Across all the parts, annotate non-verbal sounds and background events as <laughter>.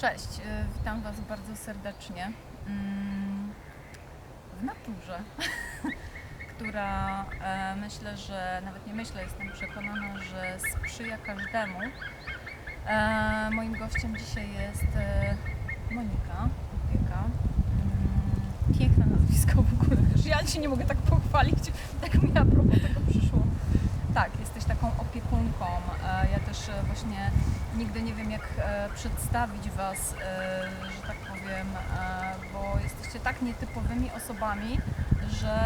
Cześć, y, witam Was bardzo serdecznie mm, w naturze, <laughs> która e, myślę, że nawet nie myślę, jestem przekonana, że sprzyja każdemu. E, Moim gościem dzisiaj jest e, Monika Opieka. Mm, Piękne nazwisko w ogóle, <laughs> wiesz, ja się nie mogę tak pochwalić, <laughs> tak mi a propos tego przyszło. Tak, jesteś taką opiekunką. Ja też właśnie nigdy nie wiem, jak e, przedstawić Was, e, że tak powiem, e, bo jesteście tak nietypowymi osobami, że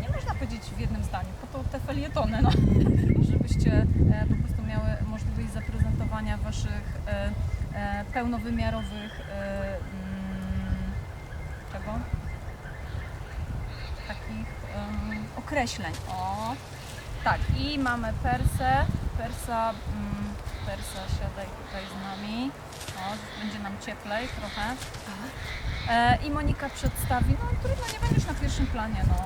nie można powiedzieć w jednym zdaniu. Po to te felietony, no, <laughs> żebyście po prostu miały możliwość zaprezentowania Waszych pełnowymiarowych mm, czego? Takich określeń. O, tak, i mamy Persę. Persa, mm, Persa, siadaj tutaj z nami. O, będzie nam cieplej trochę. E, I Monika przedstawi, no trudno, nie będziesz na pierwszym planie, no.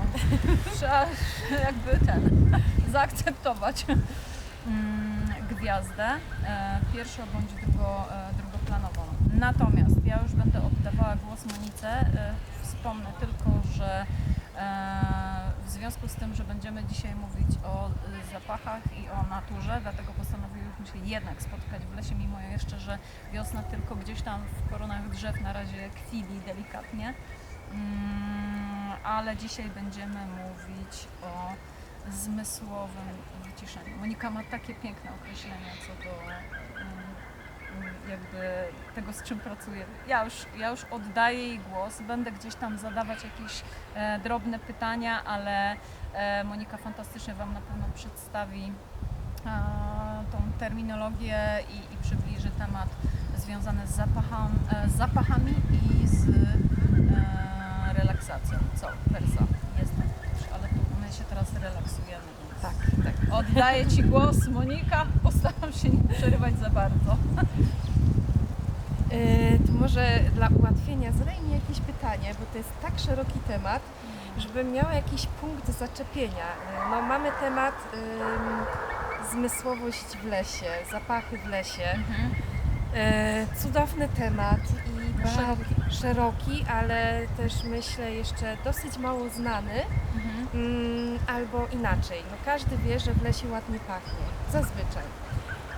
Trzeba <laughs> jakby ten, <laughs> zaakceptować <laughs> mm, gwiazdę, e, pierwszo bądź drugo, e, drugoplanową. Natomiast ja już będę oddawała głos Monice. E, wspomnę tylko, że e, w związku z tym, że będziemy dzisiaj mówić o y, zapachach i o naturze, dlatego postanowiłyśmy się jednak spotkać w lesie, mimo jeszcze, że wiosna tylko gdzieś tam w koronach drzew na razie kwili delikatnie. Mm, ale dzisiaj będziemy mówić o zmysłowym wyciszeniu. Monika ma takie piękne określenia co do jakby tego, z czym pracuje. Ja już, ja już oddaję jej głos, będę gdzieś tam zadawać jakieś e, drobne pytania, ale e, Monika fantastycznie Wam na pewno przedstawi e, tą terminologię i, i przybliży temat związany z, e, z zapachami i z e, relaksacją. Co? Persa. Jestem ale tu my się teraz relaksujemy. Tak, tak. Oddaję Ci głos, Monika. Postaram się nie przerywać za bardzo. E, to może dla ułatwienia zadaj mi jakieś pytanie, bo to jest tak szeroki temat, żebym miała jakiś punkt zaczepienia. E, No, mamy temat zmysłowość w lesie, zapachy w lesie. Mhm. E, cudowny temat i Szeroki. szeroki. szeroki, ale też myślę jeszcze dosyć mało znany. Mhm. Mm, albo inaczej, no każdy wie, że w lesie ładnie pachnie, zazwyczaj.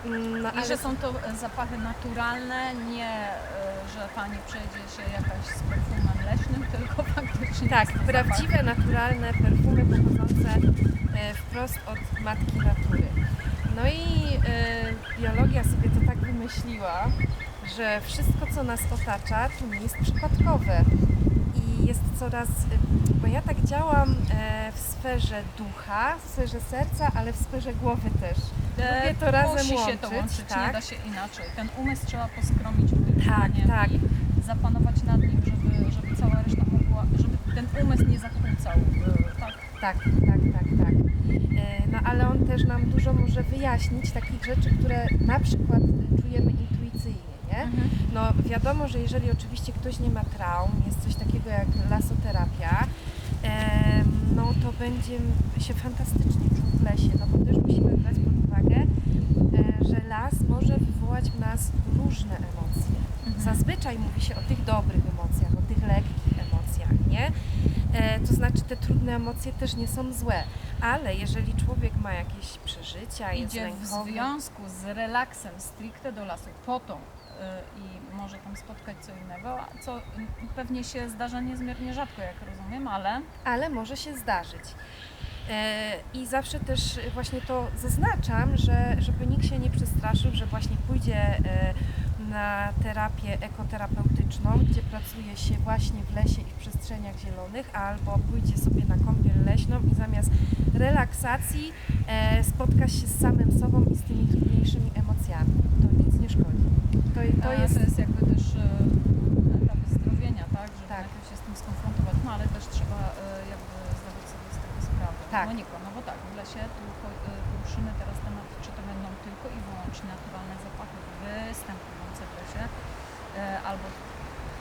Mm, no, I że są to e, zapachy naturalne, nie, e, że Pani przejdzie się jakaś z perfumem leśnym, <laughs> tylko faktycznie Tak, prawdziwe, naturalne perfumy pochodzące e, wprost od matki natury. No i biologia sobie to tak wymyśliła, że wszystko, co nas otacza, to nie jest przypadkowe. I jest coraz, e, bo ja tak działam e, w sferze ducha, w sferze serca, ale w sferze głowy też. zapach. Lubię to razem Musi się łączyć, to łączyć, nie tak. da się inaczej. Ten umysł trzeba poskromić Tak, tak. i zapanować nad nim, żeby, żeby cała reszta mogła, żeby ten umysł nie zakłócał. e, Tak? Tak, tak, tak, tak. E, No ale on też nam dużo może wyjaśnić takich rzeczy, które na przykład czujemy nie? Mhm. No wiadomo, że jeżeli oczywiście ktoś nie ma traum, jest coś takiego jak lasoterapia, em, no to będzie się fantastycznie czuł w lesie, no bo też musimy brać pod uwagę, e, że las może wywołać w nas różne emocje. Mhm. Zazwyczaj mówi się o tych dobrych emocjach, o tych lekkich emocjach, nie? E, to znaczy te trudne emocje też nie są złe, ale jeżeli człowiek ma jakieś przeżycia, jest Idzie w lękowy, związku z relaksem stricte do lasu po to i może tam spotkać co innego, co y, pewnie się zdarza niezmiernie rzadko, jak rozumiem, ale ale może się zdarzyć. E, I zawsze też właśnie to zaznaczam, że żeby nikt się nie przestraszył, że właśnie pójdzie e, na terapię ekoterapeutyczną, gdzie pracuje się właśnie w lesie i w przestrzeniach zielonych, albo pójdzie sobie na kąpiel leśną i zamiast relaksacji spotka się z samym sobą i z tymi trudniejszymi emocjami. To nic nie szkodzi. To, to jest jest, to jest jakby też y, etap zdrowienia, tak, żeby Tak. najpierw się z tym skonfrontować, no ale też trzeba y, jakby zdawać sobie z tego sprawę. Tak. Moniko, no bo tak, w lesie tu y, poruszymy teraz temat, czy to będą tylko i wyłącznie naturalne zapachy występujące w lesie, albo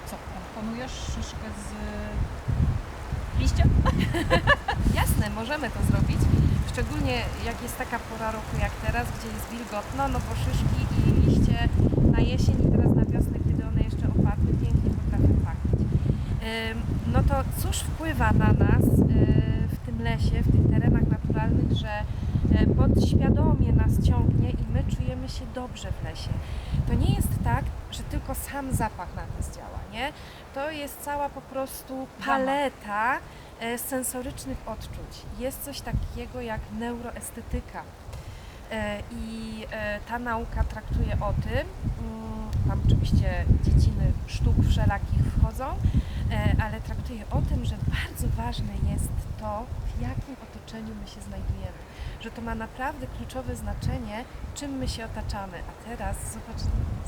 co, komponujesz szyszkę z liścia? <laughs> Jasne, możemy to zrobić. Szczególnie jak jest taka pora roku jak teraz, gdzie jest wilgotno, no bo szyszki na jesień i teraz na wiosnę, kiedy one jeszcze opadły, pięknie potrafią pachnieć. No to cóż wpływa na nas e, w tym lesie, w tych terenach naturalnych, że e, podświadomie nas ciągnie i my czujemy się dobrze w lesie. To nie jest tak, że tylko sam zapach na nas działa, nie? To jest cała po prostu paleta e, sensorycznych odczuć. Jest coś takiego jak neuroestetyka. E, I e, ta nauka traktuje o tym, mm, tam oczywiście dziedziny sztuk wszelakich wchodzą, e, ale traktuje o tym, że bardzo ważne jest to, w jakim otoczeniu my się znajdujemy. Że to ma naprawdę kluczowe znaczenie, czym my się otaczamy. A teraz zobacz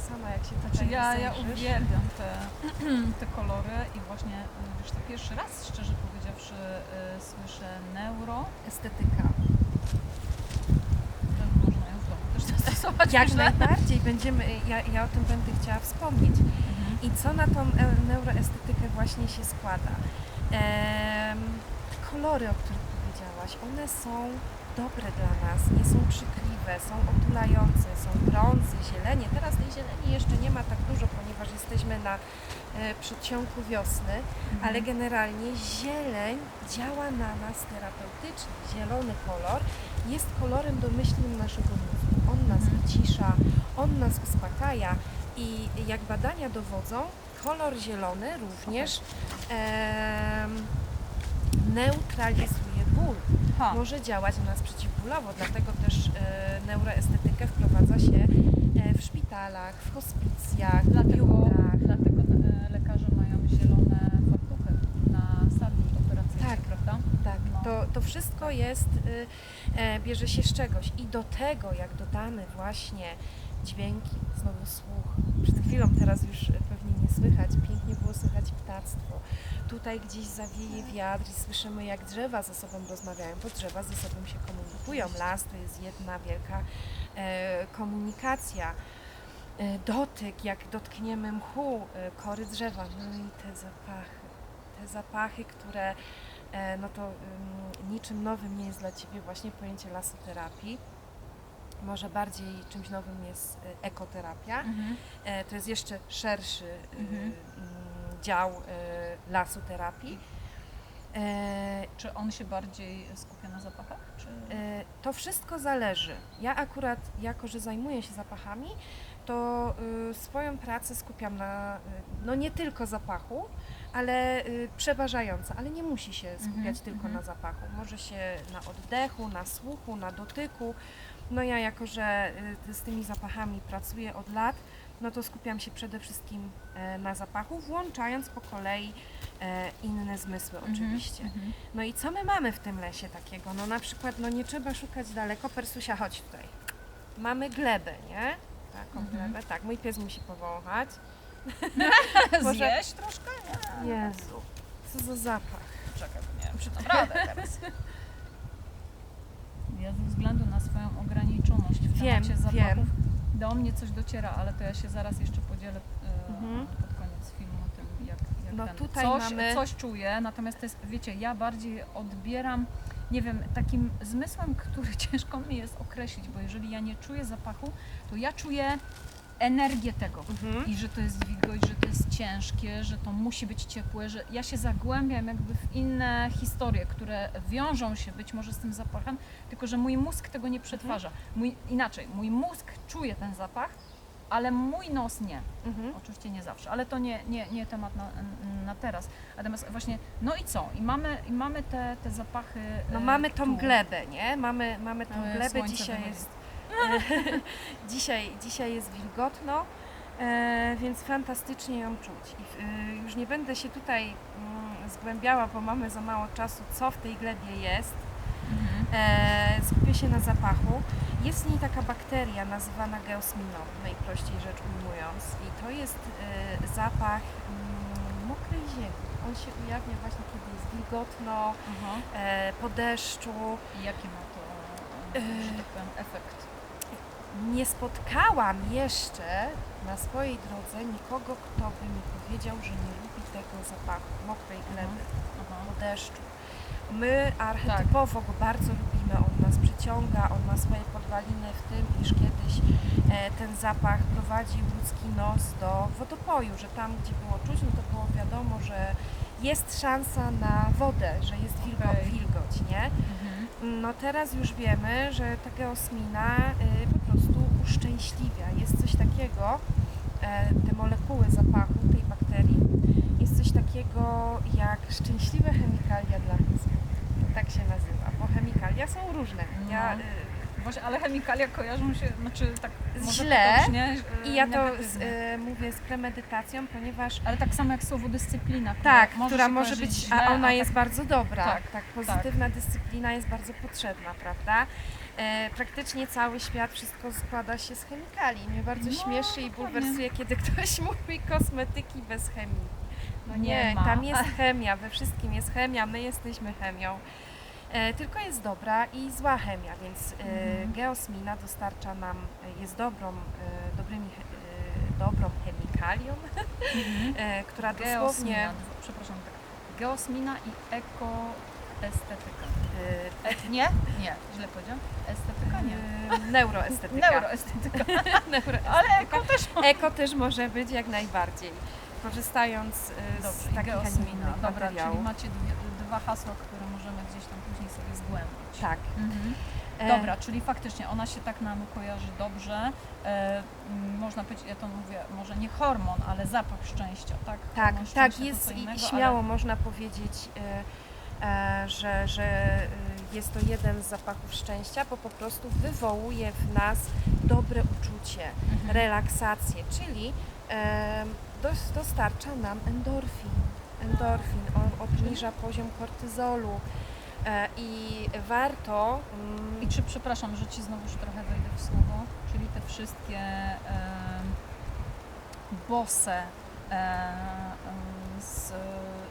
sama, jak się Znaczy tutaj ja, ja rozejrzysz. uwielbiam te, <clears throat> te kolory i właśnie, y, wiesz, to pierwszy raz, szczerze powiedziawszy, y, słyszę neuro, Estetyka. że można ją w domu też zastosować, Jak myślę. najbardziej będziemy, ja, ja o tym będę chciała wspomnieć. Mhm. I co na tą e- neuroestetykę właśnie się składa? Te kolory, o których powiedziałaś, one są dobre dla nas, nie są krzykliwe, są otulające, są brązy, zielenie. Teraz tej zieleni jeszcze nie ma tak dużo, ponieważ jesteśmy na e, przedsionku wiosny, ale generalnie zieleń działa na nas terapeutycznie. Zielony kolor jest kolorem domyślnym naszego mózgu. On nas Mhm. wycisza, on nas uspokaja i jak badania dowodzą, kolor zielony również em, neutralizuje ból. Ha. Może działać na nas przeciwbólowo, dlatego też e, neuroestetykę wprowadza się e, w szpitalach, w hospicjach, Dlatego, biurach. dlatego e, lekarze mają zielone fartuchy na sali operacyjnej, Tak. prawda? Tak, No. To, to wszystko jest, y, e, bierze się z czegoś. I do tego jak dodamy właśnie dźwięki, znowu słuch, przed chwilą teraz już pewnie nie słychać, pięknie było słychać ptactwo, tutaj gdzieś zawieje wiatr i słyszymy jak drzewa ze sobą rozmawiają, bo drzewa ze sobą się komunikują, las to jest jedna wielka e, komunikacja. E, Dotyk, jak dotkniemy mchu, kory drzewa, no i te zapachy, te zapachy, które no to ym, niczym nowym nie jest dla Ciebie właśnie pojęcie lasoterapii. Może bardziej czymś nowym jest e, ekoterapia. Mhm. E, to jest jeszcze szerszy y, Mhm. ym, dział y, lasoterapii. E, Czy on się bardziej skupia na zapachach? Czy... e, to wszystko zależy. Ja akurat, jako że zajmuję się zapachami, to y, swoją pracę skupiam na, y, no nie tylko zapachu, ale y, przeważająco, ale nie musi się skupiać Mhm, tylko mhm. na zapachu. Może się na oddechu, na słuchu, na dotyku. No ja jako, że y, z tymi zapachami pracuję od lat, no to skupiam się przede wszystkim e, na zapachu, włączając po kolei e, inne zmysły Mhm, oczywiście. mhm. No i co my mamy w tym lesie takiego? No na przykład, no nie trzeba szukać daleko. Persusia, chodź tutaj. Mamy glebę, nie? Taką Mhm. glebę. Tak, mój pies musi powąchać. <laughs> Zjeść troszkę? Nie. Jezu, co za zapach. Czekaj, bo nie wiem, czy dam radę teraz. Ja ze względu na swoją ograniczoność w Wiem, temacie wiem. zapachów, do mnie coś dociera, ale to ja się zaraz jeszcze podzielę e, Mhm. pod koniec filmu tym, jak, jak No ten. tutaj coś, mamy- coś czuję, natomiast to jest, wiecie, ja bardziej odbieram, nie wiem, takim zmysłem, który <laughs> ciężko mi jest określić, bo jeżeli ja nie czuję zapachu, to ja czuję energię tego. Mhm. I że to jest wilgoć, że to jest ciężkie, że to musi być ciepłe, że ja się zagłębiam jakby w inne historie, które wiążą się być może z tym zapachem, tylko że mój mózg tego nie przetwarza. Mój, inaczej, mój mózg czuje ten zapach, ale mój nos nie. Mhm. Oczywiście nie zawsze, ale to nie, nie, nie temat na, na teraz. Natomiast właśnie, no i co? I mamy, i mamy te, te zapachy. No e, mamy tą tu. glebę, nie? Mamy, mamy tą Ale glebę. Dzisiaj jest, <laughs> dzisiaj, dzisiaj jest wilgotno, e, więc fantastycznie ją czuć. I e, już nie będę się tutaj mm, zgłębiała, bo mamy za mało czasu, co w tej glebie jest. Mhm. E, skupię się na zapachu. Jest w niej taka bakteria nazywana geosminą, najprościej rzecz ujmując. I to jest zapach mm, mokrej ziemi. On się ujawnia właśnie, kiedy jest wilgotno, e, po deszczu. I jaki ma to, tak powiem, efekt? Nie spotkałam jeszcze na swojej drodze nikogo, kto by mi powiedział, że nie lubi tego zapachu mokrej gleby, Aha. po deszczu. My archetypowo go bardzo lubimy, on nas przyciąga, on ma swoje podwaliny w tym, iż kiedyś e, ten zapach prowadził ludzki nos do wodopoju, że tam, gdzie było czuć, no to było wiadomo, że jest szansa na wodę, że jest wilgo, Okej. wilgoć, nie? Mhm. No teraz już wiemy, że ta geosmina y, po prostu uszczęśliwia. Jest coś takiego, e, te molekuły zapachu tej bakterii, jest coś takiego jak szczęśliwe chemikalia dla. To tak się nazywa, bo chemikalia są różne. Ja, No. y, Właśnie, ale chemikalia kojarzą się, znaczy tak może Źle. potocznie, y, I ja to z, y, mówię z premedytacją, ponieważ Ale tak samo jak słowo dyscyplina, która tak, może która może być, źle, a ona tak- jest bardzo dobra. Tak, Tak, pozytywna dyscyplina jest bardzo potrzebna, prawda? E, praktycznie cały świat wszystko składa się z chemikali. Mnie bardzo No, śmieszy i bulwersuje, kiedy ktoś <laughs> mówi kosmetyki bez chemii. No nie, Nie tam jest chemia, we wszystkim jest chemia, my jesteśmy chemią. E, tylko jest dobra i zła chemia, więc e, Mhm. geosmina dostarcza nam, e, jest dobrą, dobrymi, dobrą chemikalią, Mhm. <laughs> która Geosmina, dosłownie dwa- przepraszam, tak. Geosmina i ekoestetyka. nie? Nie, źle powiedziałam. Estetyka? Nie. neuroestetyka. <laughs> Neuroestetyka. <laughs> Neuroestetyka. Ale eko też Eko też może być jak najbardziej, korzystając Dobrze, z takich, geosmina. Dobra, materiałów. czyli macie dwie, dwa hasła, gdzieś tam później sobie zgłębić. Tak. Mhm. E, Dobra, czyli faktycznie ona się tak nam kojarzy dobrze. E, można powiedzieć, ja to mówię, może nie hormon, ale zapach szczęścia, tak? Tak, Hormon tak, jest co i, innego, śmiało można powiedzieć, e, e, że, że e, jest to jeden z zapachów szczęścia, bo po prostu wywołuje w nas dobre uczucie, Ale... Mhm. relaksację, czyli e, dos, dostarcza nam endorfin. Endorfin on obniża poziom kortyzolu i warto mm, I czy, przepraszam, że Ci znowuż trochę wejdę w słowo, czyli te wszystkie em, bose e, s-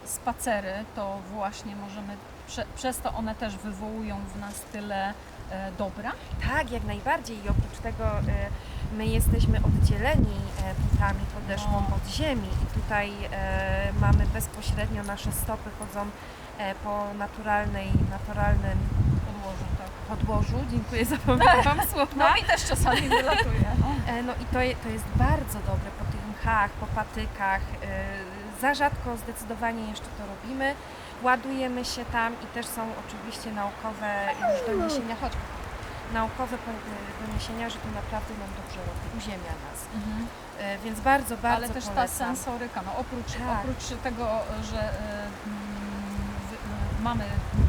spacery, to właśnie możemy, prze, przez to one też wywołują w nas tyle e, dobra? Tak, jak najbardziej. I oprócz tego e, my jesteśmy oddzieleni e, płótami podeszwą No. od ziemi i tutaj e, mamy bezpośrednio nasze stopy chodzą e, po naturalnej, naturalnym Podłożu, tak. podłożu. Dziękuję za No słowa. mi też czasami wylatuje. No. <laughs> E, no i to, je- to jest bardzo dobre po tych mchach, po patykach. E, za rzadko zdecydowanie jeszcze to robimy. Ładujemy się tam i też są oczywiście naukowe już doniesienia, chodź, naukowe doniesienia, że to naprawdę nam dobrze robi, uziemia nas. Mhm. E, Więc bardzo, bardzo Ale też ta polecam. sensoryka, no oprócz, Tak. oprócz tego, że e, mm, mamy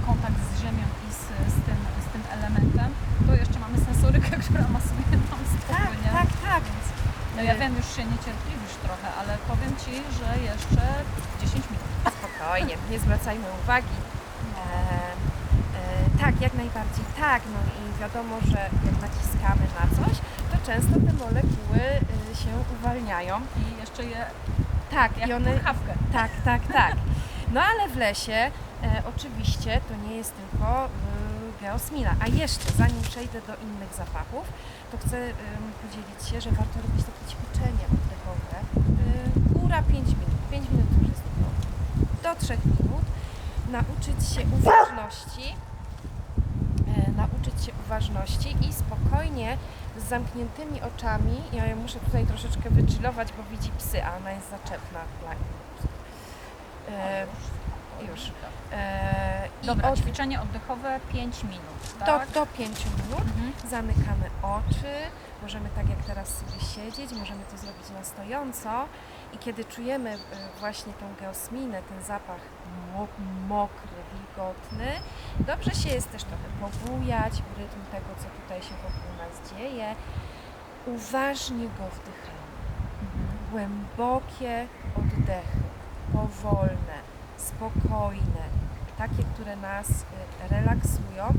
kontakt z Ziemią i z, z, tym, z tym elementem, to jeszcze mamy sensorykę, <laughs> która masuje nam stopy, Tak, nie? tak, tak. Więc, no ja wiem, już się niecierpliwisz trochę, ale powiem Ci, że jeszcze 10 minut. Spokojnie, nie zwracajmy uwagi. E, tak, jak najbardziej tak. No i wiadomo, że jak naciskamy na coś, to często te molekuły y, się uwalniają. I jeszcze je Tak, jak i one. Tak, tak, tak. No ale w lesie e, oczywiście to nie jest tylko y, geosmina. A jeszcze, zanim przejdę do innych zapachów, to chcę podzielić się, że warto robić takie ćwiczenie oddechowe. Y, góra 5 minut. 5 minut już jest. Do 3 minut. Nauczyć się uważności. Się uważności i spokojnie z zamkniętymi oczami. Ja muszę tutaj troszeczkę wychillować, bo widzi psy, a ona jest zaczepna dla. E, już. e, Dobra, od, ćwiczenie oddechowe 5 minut, do, tak? do 5 minut Mhm. zamykamy oczy, możemy tak jak teraz sobie siedzieć, możemy to zrobić na stojąco i kiedy czujemy e, właśnie tą geosminę, ten zapach mo- mokry, wilgotny, dobrze się jest też trochę pobujać w rytm tego, co tutaj się wokół nas dzieje. Uważnie go wdychamy. Głębokie oddechy, powolne, spokojne, takie, które nas y, relaksują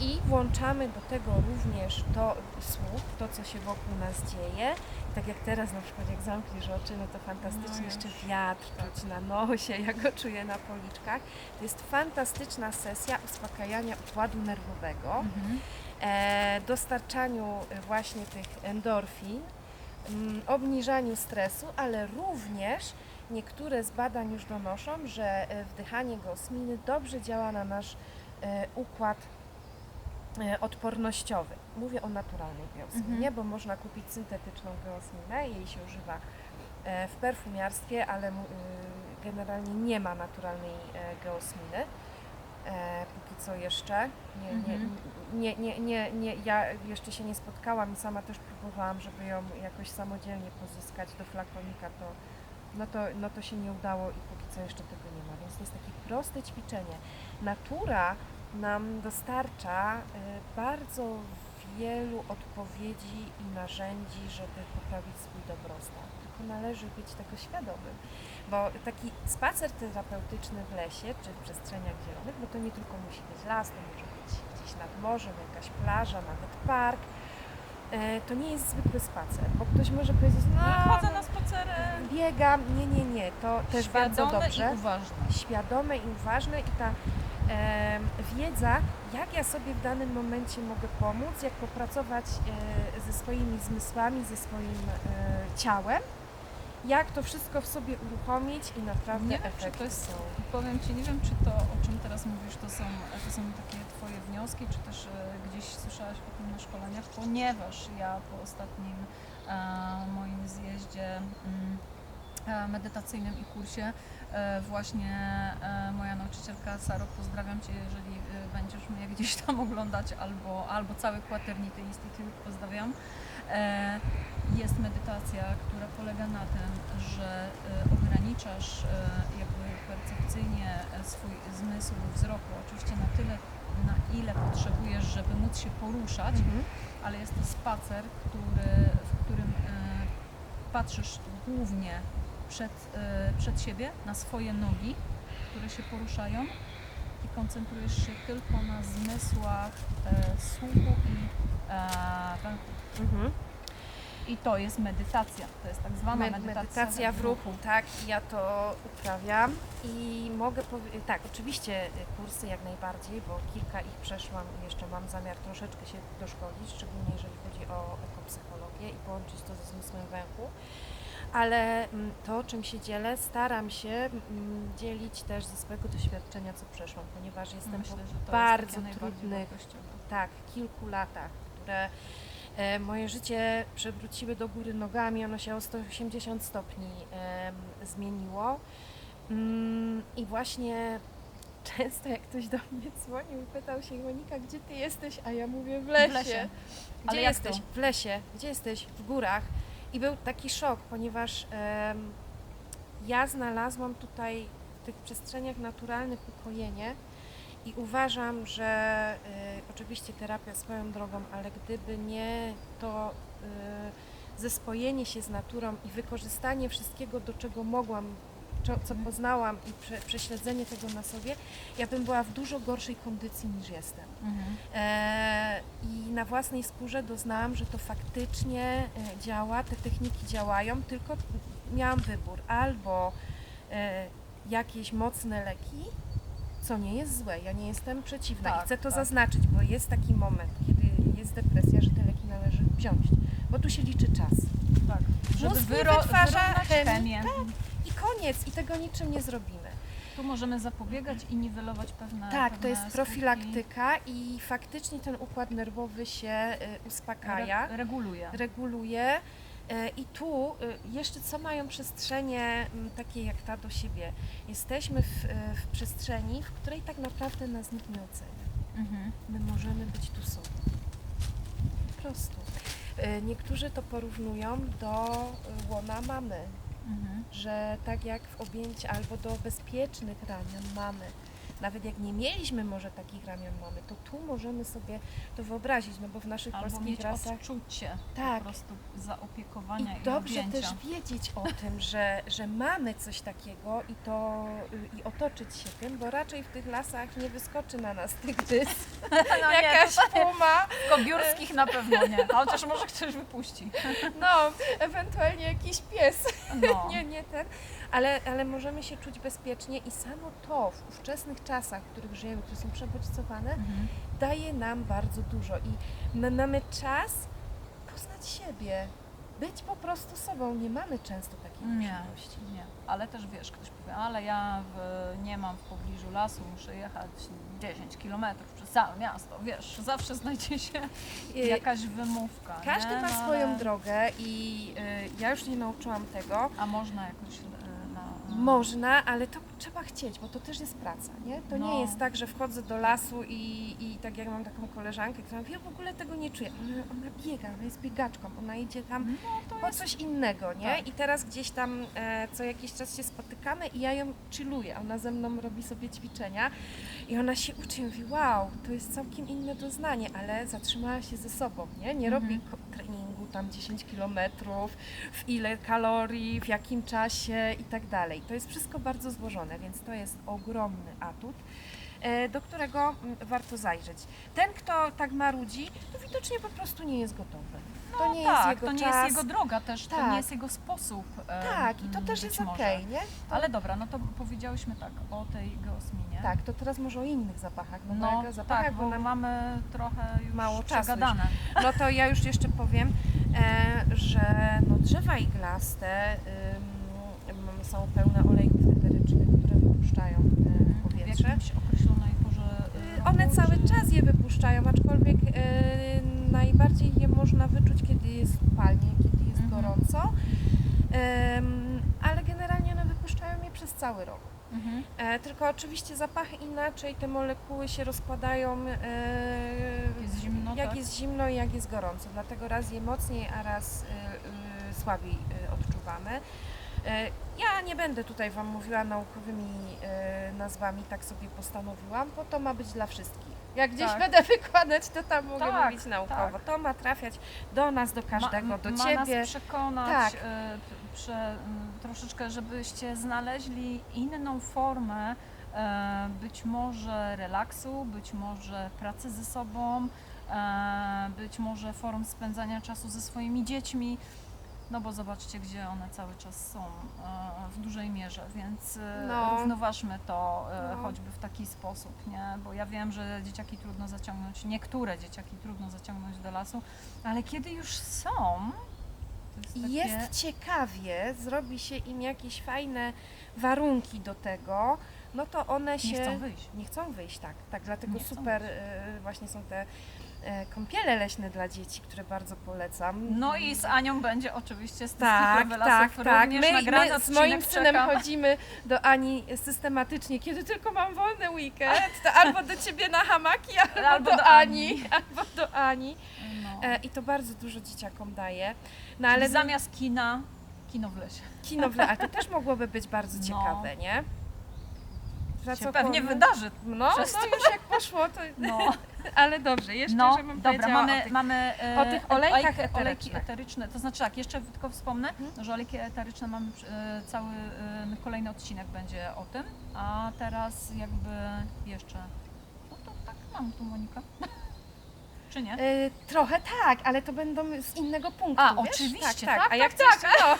i włączamy do tego również to słuch, to co się wokół nas dzieje. Tak jak teraz na przykład jak zamkniesz oczy, no to fantastycznie No jeszcze wiatr czuć na nosie, <laughs> ja go czuję na policzkach. To jest fantastyczna sesja uspokajania układu nerwowego Mhm. e, dostarczaniu właśnie tych endorfin, mm, obniżaniu stresu, ale również niektóre z badań już donoszą, że e, wdychanie geosminy dobrze działa na nasz e, układ odpornościowy. Mówię o naturalnej geosminie, Mhm. bo można kupić syntetyczną geosminę, jej się używa e, w perfumiarstwie, ale y, generalnie nie ma naturalnej e, geosminy. E, póki co jeszcze. Nie, nie, Mhm. nie, nie, nie, nie, ja jeszcze się nie spotkałam i sama też próbowałam, żeby ją jakoś samodzielnie pozyskać do flakonika, to, no, to, no to się nie udało i póki co jeszcze tego nie ma. Więc to jest takie proste ćwiczenie. Natura nam dostarcza e, bardzo wielu odpowiedzi i narzędzi, żeby poprawić swój dobrostan. Tylko należy być tego świadomym. Bo taki spacer terapeutyczny w lesie czy w przestrzeniach zielonych, bo to nie tylko musi być las, to może być gdzieś nad morzem, jakaś plaża, nawet park. E, To nie jest zwykły spacer, bo ktoś może powiedzieć, no, No, chodzę na spacery. biegam, nie, nie, nie, to też bardzo Świadome dobrze i uważne. świadome i uważne i ta em, wiedza, jak ja sobie w danym momencie mogę pomóc, jak popracować e, ze swoimi zmysłami, ze swoim e, ciałem, jak to wszystko w sobie uruchomić i naprawdę Nie wiem, czy efekty to jest- są. Powiem Ci, nie wiem, czy to, o czym teraz mówisz, to są, to są takie Twoje wnioski, czy też e, gdzieś słyszałaś o tym na szkoleniach, ponieważ ja po ostatnim e, moim zjeździe mm, e, medytacyjnym i kursie właśnie moja nauczycielka Saro, pozdrawiam Cię, jeżeli będziesz mnie gdzieś tam oglądać, albo, albo cały Quaternity Institute pozdrawiam. E, jest medytacja, która polega na tym, że e, ograniczasz e, jakby percepcyjnie swój zmysł wzroku, oczywiście na tyle, na ile potrzebujesz, żeby móc się poruszać, Mhm. ale jest to spacer, który, w którym patrzysz głównie przed, przed siebie, na swoje nogi, które się poruszają i koncentrujesz się tylko na zmysłach e, słuchu i e. Mhm. I to jest medytacja, to jest tak zwana Me- medytacja, medytacja w ruchu, tak, ja to uprawiam i mogę powiedzieć, tak, oczywiście y, kursy jak najbardziej, bo kilka ich przeszłam i jeszcze mam zamiar troszeczkę się doszkolić, szczególnie jeżeli chodzi o ekopsychologię i połączyć to ze zmysłem węchu. Ale mm, to, czym się dzielę, staram się mm, dzielić też ze swojego doświadczenia, co przeszłam, ponieważ jestem Myślę, po bardzo trudnych tak, kilku latach, które moje życie przewróciły do góry nogami, ono się o 180 stopni zmieniło. Mm, I właśnie często jak ktoś do mnie dzwonił i pytał się, Monika, gdzie ty jesteś? A ja mówię, w lesie. W lesie. Gdzie Ale jesteś? W lesie. Gdzie jesteś? W górach. I był taki szok, ponieważ ja znalazłam tutaj w tych przestrzeniach naturalnych ukojenie i uważam, że y, oczywiście terapia swoją drogą, ale gdyby nie to y, zespojenie się z naturą i wykorzystanie wszystkiego, do czego mogłam, co, co Mhm. poznałam i prze, prześledzenie tego na sobie, ja bym była w dużo gorszej kondycji niż jestem. Mhm. E, I na własnej skórze doznałam, że to faktycznie e, działa, te techniki działają, tylko miałam wybór albo e, jakieś mocne leki, co nie jest złe, ja nie jestem przeciwna Tak, i chcę to tak. zaznaczyć, bo jest taki moment, kiedy jest depresja, że te leki należy wziąć, bo tu się liczy czas. Tak, żeby Mózg wyro- wytwarza chemię. I koniec, i tego niczym nie zrobimy. Tu możemy zapobiegać i niwelować pewne Tak, pewne to jest skutki. profilaktyka i faktycznie ten układ nerwowy się e, uspokaja. Re- reguluje. reguluje. E, I tu e, jeszcze co mają przestrzenie takie jak ta do siebie. Jesteśmy w, e, w przestrzeni, w której tak naprawdę nas nikt nie ocenia. Mhm. My możemy być tu sobą. Po prostu. Niektórzy to porównują do łona mamy, Mhm. że tak jak w objęciu albo do bezpiecznych ramion mamy. Nawet jak nie mieliśmy może takich ramion mamy, to tu możemy sobie to wyobrazić, no bo w naszych Albo polskich mieć rasach odczucie Tak. po prostu zaopiekowania i, I dobrze objęcia. też wiedzieć o <laughs> tym, że, że mamy coś takiego i to y, i otoczyć się tym, bo raczej w tych lasach nie wyskoczy na nas tygrys, <laughs> <laughs> no jakaś puma, nie, kobiórskich na pewno nie, chociaż może ktoś wypuści. no ewentualnie jakiś pies, No. nie, nie ten, ale, ale możemy się czuć bezpiecznie i samo to w ówczesnych czasach, w których żyjemy, które są przebodźcowane, Mhm. daje nam bardzo dużo i my mamy czas poznać siebie, być po prostu sobą, nie mamy często takiej Nie, możliwości. nie. Ale też wiesz, ktoś powie, ale ja w, nie mam w pobliżu lasu, muszę jechać 10 km przez całe miasto. Wiesz, zawsze znajdzie się Y, jakaś wymówka. Każdy nie? ma No, swoją ale- drogę i y, ja już nie nauczyłam tego. A można jakoś y, Można, ale to trzeba chcieć, bo to też jest praca, nie? To No. nie jest tak, że wchodzę do lasu i, i tak jak mam taką koleżankę, która mówi, ja w ogóle tego nie czuję. Ona, ona biega, ona jest biegaczką, ona idzie tam No po jest... coś innego, nie? Tak. I teraz gdzieś tam e, co jakiś czas się spotykamy i ja ją chilluję. Ona ze mną robi sobie ćwiczenia i ona się uczy i mówi, wow, to jest całkiem inne doznanie, ale zatrzymała się ze sobą, nie? Nie Mhm. robi treningu tam 10 kilometrów, w ile kalorii, w jakim czasie i tak dalej. To jest wszystko bardzo złożone, więc to jest ogromny atut. E, Do którego mm, warto zajrzeć. Ten, kto tak marudzi, to widocznie po prostu nie jest gotowy. To nie tak, jest jego to nie czas. jest jego droga też, to Tak. nie jest jego sposób. Tak, i to też jest okej, nie? Ale dobra, no to powiedziałyśmy tak o tej geosminie. Tak, to teraz może o innych zapachach, no, No, bo o zapachach, tak, bo bo mamy trochę już Mało czasu przegadane. <laughs> No to ja już jeszcze powiem, e, że no drzewa iglaste ym, są pełne olejków eterycznych, które wypuszczają e, w W powietrze. jakimś określonej porze Y, roku, One cały czas je wypuszczają, aczkolwiek e, najbardziej je można wyczuć, kiedy jest upalnie, kiedy jest Mhm. gorąco. Ym, ale generalnie one wypuszczają je przez cały rok. Mhm. E, tylko oczywiście zapachy inaczej, te molekuły się rozkładają e, Jest zimno, jak tak? jest zimno i jak jest gorąco. Dlatego raz je mocniej, a raz y, y, słabiej y, odczuwamy. E, ja nie będę tutaj Wam mówiła naukowymi y, nazwami, tak sobie postanowiłam, bo to ma być dla wszystkich. Jak gdzieś Tak. będę <laughs> wykładać, to tam mogę Tak, mówić naukowo. To ma trafiać do nas, do każdego, ma, do ma Ciebie. nas przekonać Tak. e, p- prze, m, troszeczkę, żebyście znaleźli inną formę e, być może relaksu, być może pracy ze sobą, e, być może form spędzania czasu ze swoimi dziećmi. No bo zobaczcie, gdzie one cały czas są e, w dużej mierze, więc e, No. równoważmy to e, No. choćby w taki sposób, nie? Bo ja wiem, że dzieciaki trudno zaciągnąć, niektóre dzieciaki trudno zaciągnąć do lasu, ale kiedy już są, to jest I takie... jest ciekawie, zrobi się im jakieś fajne warunki do tego, no to one się Nie chcą wyjść. nie chcą wyjść, tak. Tak, dlatego Nie chcą super y, właśnie są te e, kąpiele leśne dla dzieci, które bardzo polecam. No i z Anią będzie oczywiście z tak, tak, tak. My, my z moim synem chodzimy do Ani systematycznie, kiedy tylko mam wolny weekend, to albo do ciebie na hamaki, albo, Albo do, do Ani, Ani. <laughs> albo do Ani. No. E, I to bardzo dużo dzieciakom daje. No Ale ale zamiast kina, kino w lesie. kino w le- ale to też mogłoby być bardzo No. ciekawe, nie? Za się co pewnie wydarzy. No, przez no to. już jak poszło, to... <laughs> No, <laughs> Ale dobrze, jeszcze, no żebym dobra, mamy, o tych... mamy e, o tych olejkach eterycznych. olejki eteryczne. To znaczy tak, jeszcze tylko wspomnę, Mhm. że olejki eteryczne mamy e, cały e, kolejny odcinek będzie o tym, a teraz jakby jeszcze. No to tak mam tu Monika. <laughs> Czy nie? Y, trochę tak, ale to będą z innego punktu, A, wiesz? oczywiście, tak, tak. tak, A jak tak, chcesz, no.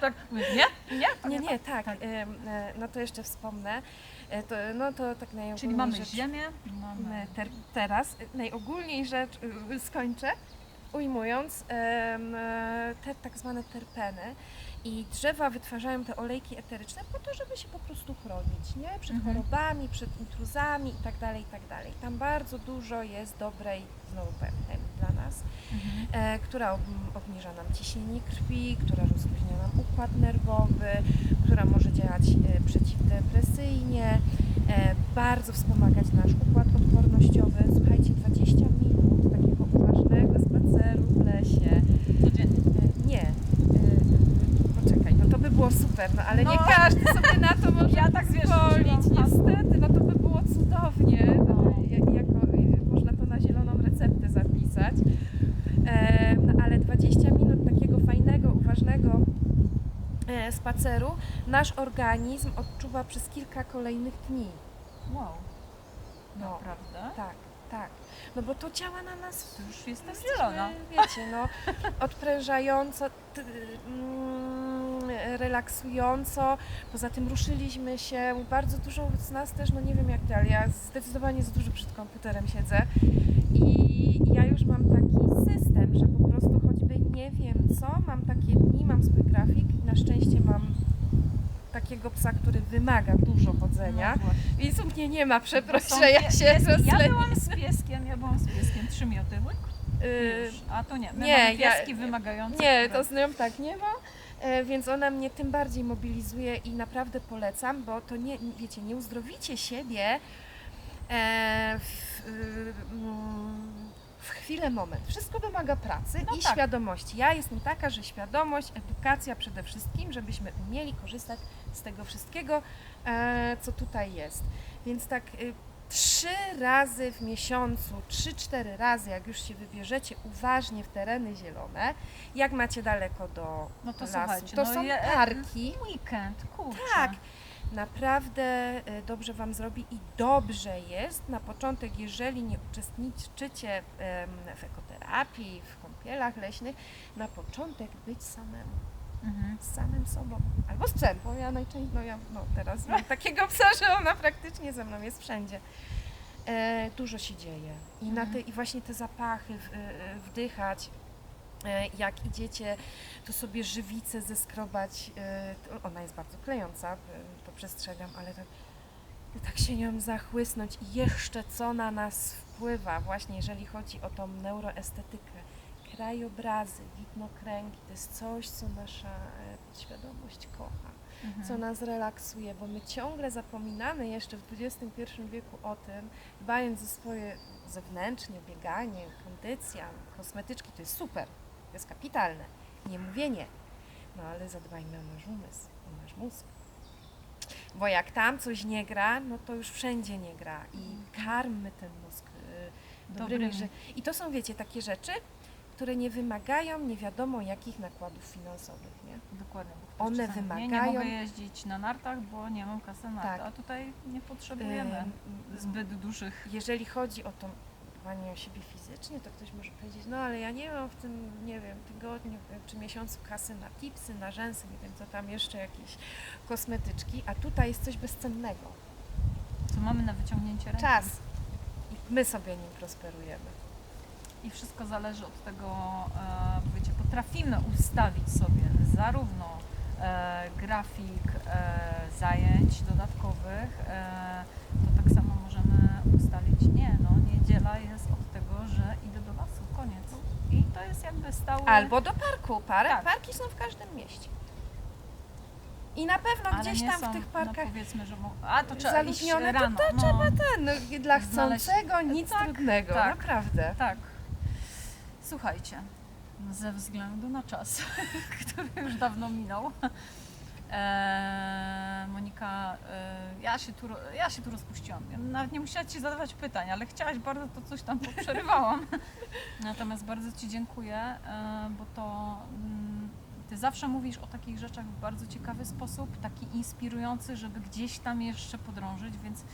tak, nie? Nie? Nie, nie, tak. tak. E, No to jeszcze wspomnę. E, To, no to tak najogólniej Czyli mamy rzecz, ziemię, mamy ter, teraz. Najogólniej rzecz y, y, skończę ujmując e, te tak zwane terpeny i drzewa wytwarzają te olejki eteryczne po to, żeby się po prostu chronić, nie? Przed Mhm. chorobami, przed intruzami i tak dalej, i tak dalej. Tam bardzo dużo jest dobrej, znowu powiem, dla nas, Mhm. e, która ob, obniża nam ciśnienie krwi, która rozluźnia nam układ nerwowy, która może działać e, przeciwdepresyjnie, e, bardzo wspomagać nasz układ odpornościowy. Słuchajcie, 20 minut takiego uważnego spaceru w lesie. codziennie. E, nie, e, poczekaj, no to by było super, no ale nie No. każdy sobie na to może Ja tak wiesz, pozwolić, rzuciłam hasło. niestety, no to by było cudownie, no, ja- jako, można to na zieloną receptę zapisać, e, no, ale 20 minut takiego fajnego, uważnego e, spaceru nasz organizm odczuwa przez kilka kolejnych dni. Wow. No. Naprawdę? Tak, tak. No bo to działa na nas To już jestem Jesteśmy, zielona. Wiecie, no, odprężająco, t, mm, relaksująco. Poza tym ruszyliśmy się. Bardzo dużo z nas też, no nie wiem jak ty, ale ja zdecydowanie za dużo przed komputerem siedzę. I ja już mam taki system, że po prostu choćby nie wiem co, mam takie dni, mam swój grafik i na szczęście mam takiego psa, który wymaga dużo chodzenia. No. Więc u mnie nie ma są że ja pie- się jest- Ja byłam z pieskiem, ja byłam z pieskiem trzy mioty. łyk, Y, Już. A to nie, my nie, mamy ja- pieski wymagające. Nie, które- to z nią tak nie ma. E, Więc ona mnie tym bardziej mobilizuje i naprawdę polecam, bo to nie, wiecie, nie uzdrowicie siebie e, w, w chwilę, moment. Wszystko wymaga pracy No i tak. świadomości. Ja jestem taka, że świadomość, edukacja przede wszystkim, żebyśmy umieli korzystać z tego wszystkiego, e, co tutaj jest. Więc tak y, trzy razy w miesiącu, trzy, cztery razy, jak już się wybierzecie uważnie w tereny zielone, jak macie daleko do No to lasu, to no są je- parki. Weekend, kurczę. Tak, naprawdę y, dobrze Wam zrobi i dobrze jest na początek, jeżeli nie uczestniczycie w ekoterapii, w kąpielach leśnych, na początek być samemu, Mhm. z samym sobą. Albo z psem, bo ja najczęściej, no ja no teraz <laughs> mam takiego psa, że ona praktycznie ze mną jest wszędzie. E, dużo się dzieje i, na Mhm. te, i właśnie te zapachy w, e, wdychać. E, Jak idziecie, to sobie żywicę zeskrobać. e, Ona jest bardzo klejąca, to przestrzegam, ale tak, tak się nią zachłysnąć. I jeszcze co na nas wpływa, właśnie jeżeli chodzi o tą neuroestetykę. Krajobrazy, widnokręgi, to jest coś, co nasza e, podświadomość kocha Mhm. co nas relaksuje, bo my ciągle zapominamy jeszcze w XXI wieku o tym, dbając o swoje zewnętrznie, bieganie, kondycja, kosmetyczki, to jest super, to jest kapitalne, nie mówię nie, no ale zadbajmy o nasz umysł, o nasz mózg. Bo jak tam coś nie gra, no to już wszędzie nie gra i karmmy ten mózg y, dobrymi rzeczami. I to są, wiecie, takie rzeczy, które nie wymagają nie wiadomo jakich nakładów finansowych, nie? Dokładnie. bo One czasami, Nie, nie wymagają- mogę jeździć na nartach, bo nie mam kasy na Tak. to, a tutaj nie potrzebujemy Ym, zbyt dużych. Jeżeli chodzi o tą dbanie o siebie fizycznie, to ktoś może powiedzieć, no ale ja nie mam w tym, nie wiem, tygodniu czy miesiącu kasy na tipsy, na rzęsy, nie wiem co tam jeszcze, jakieś kosmetyczki, a tutaj jest coś bezcennego. Co mamy na wyciągnięcie ręki. Czas. I my sobie nim prosperujemy. I wszystko zależy od tego, e, wiecie, potrafimy ustawić sobie zarówno e, grafik e, zajęć dodatkowych, to tak samo możemy ustalić, nie, no niedziela jest od tego, że idę do lasu, koniec. I to jest jakby stały... Albo do parku. Park, Tak. Parki są w każdym mieście. I na pewno ale gdzieś tam są, w tych parkach No powiedzmy, że a to trzeba iść zaludnione, to rano. to no, trzeba ten, no, dla chcącego nic tak, trudnego, tak. naprawdę. Tak. Słuchajcie, ze względu na czas, <laughs> który już dawno minął, e, Monika, e, ja, się tu, ja się tu rozpuściłam. Nawet nie musiałaś Ci zadawać pytań, ale chciałaś bardzo, to coś tam poprzerywałam. <laughs> Natomiast bardzo Ci dziękuję, e, bo to mm, Ty zawsze mówisz o takich rzeczach w bardzo ciekawy sposób, taki inspirujący, żeby gdzieś tam jeszcze podrążyć, więc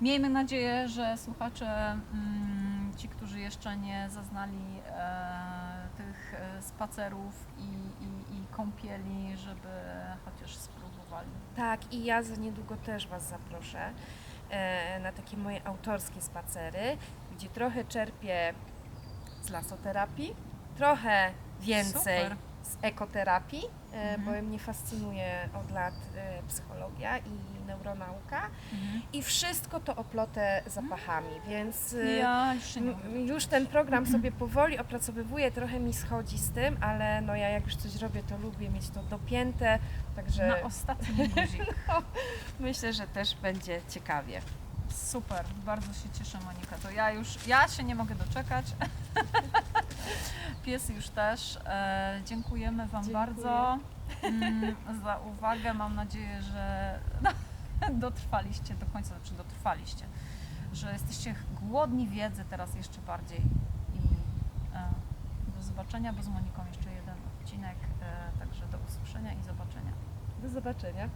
Miejmy nadzieję, że słuchacze, mm, ci, którzy jeszcze nie zaznali e, tych e, spacerów i, i, i kąpieli, żeby chociaż spróbowali. Tak, i ja za niedługo też Was zaproszę e, na takie moje autorskie spacery, gdzie trochę czerpię z lasoterapii, trochę więcej Super. Z ekoterapii, e, Mhm. bo mnie fascynuje od lat e, psychologia i neuronauka i wszystko to oplotę zapachami, więc e, Ja już. Już ten program sobie powoli opracowywuję, trochę mi schodzi z tym, ale no ja jak już coś robię, to lubię mieć to dopięte, także Na ostatni <laughs> guzik. myślę, że też będzie ciekawie. Super, bardzo się cieszę Monika. To ja już, ja się nie mogę doczekać. <laughs> Pies już też. E, dziękujemy Wam Dziękuję. bardzo mm, za uwagę. Mam nadzieję, że no, <laughs> dotrwaliście do końca, znaczy dotrwaliście, że jesteście głodni wiedzy teraz jeszcze bardziej. I e, do zobaczenia, bo z Moniką jeszcze jeden odcinek, e, także do usłyszenia i zobaczenia. Do zobaczenia.